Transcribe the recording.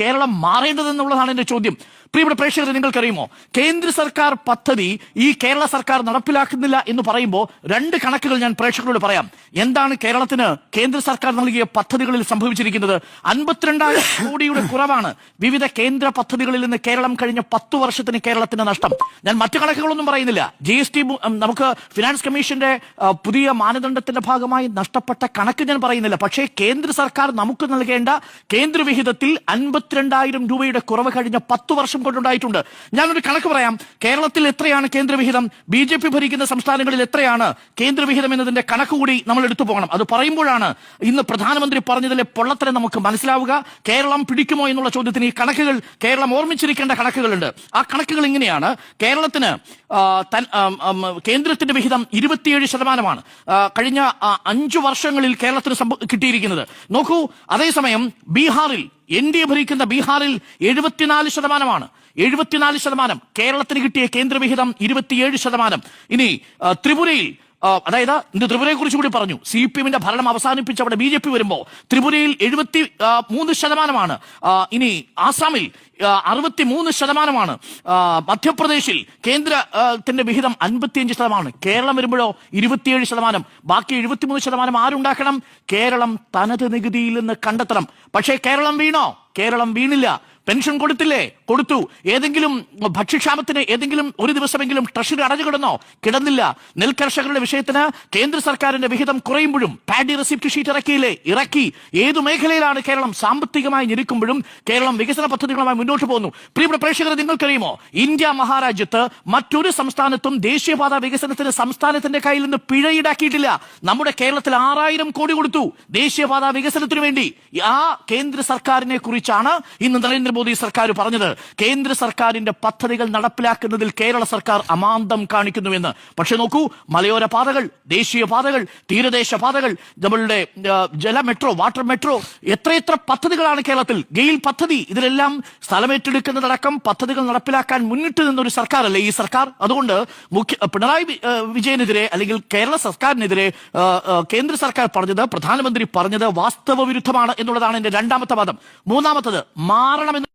കേരളം മാറേണ്ടതെന്നുള്ളതാണ് എന്റെ ചോദ്യം. പ്രിയപ്പെട്ട പ്രേക്ഷകരെ നിങ്ങൾക്കറിയുമോ? കേന്ദ്ര സർക്കാർ പദ്ധതി ഈ കേരള സർക്കാർ നടപ്പിലാക്കുന്നില്ല എന്ന് പറയുമ്പോൾ രണ്ട് കണക്കുകൾ ഞാൻ പ്രേക്ഷകരോട് പറയാം. എന്താണ് കേരളത്തിന് കേന്ദ്ര സർക്കാർ നൽകിയ പദ്ധതികളിൽ സംഭവിച്ചിരിക്കുന്നത്? അൻപത്തിരണ്ടായിരം കോടിയുടെ കുറവാണ് വിവിധ കേന്ദ്ര പദ്ധതികളിൽ നിന്ന് കേരളം കഴിഞ്ഞ പത്ത് വർഷത്തിന് കേരളത്തിന് നഷ്ടം. ഞാൻ മറ്റു കണക്കുകളൊന്നും പറയുന്നില്ല. ജി എസ് ടി നമുക്ക് ഫിനാൻസ് കമ്മീഷന്റെ പുതിയ മാനദണ്ഡത്തിന്റെ ഭാഗമായി നഷ്ടപ്പെട്ട കണക്ക് ഞാൻ പറയുന്നില്ല. പക്ഷേ കേന്ദ്ര സർക്കാർ നമുക്ക് നൽകേണ്ട കേന്ദ്ര വിഹിതത്തിൽ അൻപത്തിരണ്ടായിരം രൂപയുടെ കുറവ് കഴിഞ്ഞ പത്ത് വർഷം കൊണ്ടുണ്ടായിട്ടുണ്ട്. ഞാനൊരു കണക്ക് പറയാം. കേരളത്തിൽ എത്രയാണ് കേന്ദ്രവിഹിതം? ബി ജെ പി ഭരിക്കുന്ന സംസ്ഥാനങ്ങളിൽ എത്രയാണ് കേന്ദ്രവിഹിതം എന്നതിന്റെ കണക്ക് കൂടി നമ്മൾ എടുത്തു പോകണം. അത് പറയുമ്പോഴാണ് ഇന്ന് പ്രധാനമന്ത്രി പറഞ്ഞതിലെ പൊള്ളത്തരം നമുക്ക് മനസ്സിലാവുക. കേരളം പിടിക്കുമോ എന്നുള്ള ചോദ്യത്തിന് ഈ കണക്കുകൾ കേരളം ഓർമ്മിച്ചിരിക്കേണ്ട കണക്കുകളുണ്ട്. ആ കണക്കുകൾ ഇങ്ങനെയാണ്. കേരളത്തിന് കേന്ദ്രത്തിന്റെ വിഹിതം ഇരുപത്തിയേഴ് ശതമാനമാണ്. കഴിഞ്ഞ അഞ്ചു വർഷങ്ങളിൽ കേരളത്തിന് കിട്ടിയിരിക്കുന്നത്. നോക്കൂ അതേസമയം ബീഹാറിൽ എൻ ഡി എ ഭരിക്കുന്ന ബീഹാറിൽ എഴുപത്തിനാല് ശതമാനമാണ്. എഴുപത്തിനാല് ശതമാനം. കേരളത്തിന് കിട്ടിയ കേന്ദ്രവിഹിതം ഇരുപത്തിയേഴ് ശതമാനം. ഇനി ത്രിപുരയിൽ അതായത് ഇന്ന് ത്രിപുരയെ കുറിച്ച് കൂടി പറഞ്ഞു. സി പി എമ്മിന്റെ ഭരണം അവസാനിപ്പിച്ച് അവിടെ ബി ജെ പി വരുമ്പോൾ ത്രിപുരയിൽ എഴുപത്തി മൂന്ന് ശതമാനമാണ്. ഇനി ആസാമിൽ അറുപത്തി മൂന്ന് ശതമാനമാണ്. മധ്യപ്രദേശിൽ കേന്ദ്രത്തിന്റെ വിഹിതം അൻപത്തിയഞ്ച് ശതമാനമാണ് കേരളം വരുമ്പോഴോ ഇരുപത്തിയേഴ് ശതമാനം. ബാക്കി എഴുപത്തിമൂന്ന് ശതമാനം ആരുണ്ടാക്കണം? കേരളം തനത് നികുതിയിൽ നിന്ന് കണ്ടെത്തണം. പക്ഷേ കേരളം വീണോ? കേരളം വീണില്ല. പെൻഷൻ കൊടുത്തില്ലേ? കൊടുത്തു. ഏതെങ്കിലും ഭക്ഷ്യക്ഷാമത്തിന് ഏതെങ്കിലും ഒരു ദിവസമെങ്കിലും ട്രഷറി അടഞ്ഞു കിടന്നോ കിടന്നില്ല നെൽകർഷകരുടെ വിഷയത്തിന് കേന്ദ്ര സർക്കാരിന്റെ വിഹിതം കുറയുമ്പോഴും പാഡി റെസിപ്റ്റ് ഷീറ്റ് ഇറക്കിയില്ലേ? ഇറക്കി. ഏതു മേഖലയിലാണ് കേരളം സാമ്പത്തികമായി ഞെരുക്കുമ്പോഴും കേരളം വികസന പദ്ധതികളുമായി മുന്നോട്ട് പോകുന്നു? പ്രിയപ്പെട്ട പ്രേക്ഷകരെ നിങ്ങൾക്കറിയുമോ? ഇന്ത്യ മഹാരാജ്യത്ത് മറ്റൊരു സംസ്ഥാനത്തും ദേശീയപാത വികസനത്തിന് സംസ്ഥാനത്തിന്റെ കയ്യിൽ നിന്ന് പിഴ ഈടാക്കിയിട്ടില്ല നമ്മുടെ കേരളത്തിൽ ആറായിരം കോടി കൊടുത്തു ദേശീയപാത വികസനത്തിനു വേണ്ടി. ആ കേന്ദ്ര സർക്കാരിനെ കുറിച്ചാണ് ഇന്ന് നരേന്ദ്രമോദി സർക്കാർ പറഞ്ഞത് കേന്ദ്ര സർക്കാരിന്റെ പദ്ധതികൾ നടപ്പിലാക്കുന്നതിൽ കേരള സർക്കാർ അമാന്തം കാണിക്കുന്നുവെന്ന്. പക്ഷെ നോക്കൂ മലയോര പാതകൾ ദേശീയ പാതകൾ തീരദേശ പാതകൾ നമ്മളുടെ ജല മെട്രോ വാട്ടർ മെട്രോ എത്രയെത്ര പദ്ധതികളാണ് കേരളത്തിൽ? ഗെയിൽ പദ്ധതി ഇതിലെല്ലാം സ്ഥലമേറ്റെടുക്കുന്നതടക്കം പദ്ധതികൾ നടപ്പിലാക്കാൻ മുന്നിട്ട് നിന്നൊരു സർക്കാരല്ലേ ഈ സർക്കാർ? അതുകൊണ്ട് മുഖ്യ പിണറായി വിജയനെതിരെ അല്ലെങ്കിൽ കേരള സർക്കാരിനെതിരെ കേന്ദ്ര സർക്കാർ പറഞ്ഞത് പ്രധാനമന്ത്രി പറഞ്ഞത് വാസ്തവ വിരുദ്ധമാണ് എന്നുള്ളതാണ് എന്റെ രണ്ടാമത്തെ വാദം. മൂന്നാമത്തത് മാറണമെന്ന്